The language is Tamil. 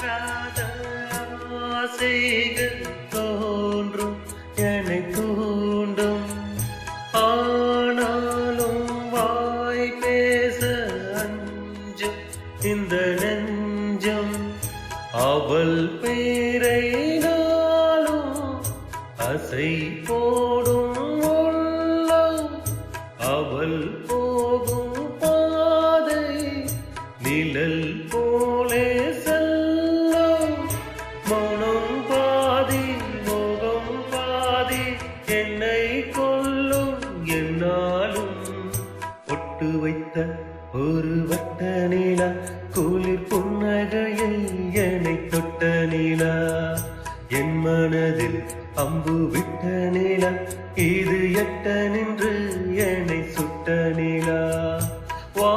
மாறாத ஆசைகள் தோன்றும். என்னை தூண்டும். ஆனாலும் வாய் பேச அஞ்சும். இந்த நெஞ்சம் அவள் பேரை நாளும் அசை போடும் அவள் போகும் பாதை நிழல் போலே போட்டு வைத்த ஒரு வட்ட நிலா குளிர் புன்னகையில் என்னை தொட்ட நிலா. என் மனதில் அம்பு விட்ட நிலா இது எட்ட நின்று என்னை சுட்ட நிலா. வா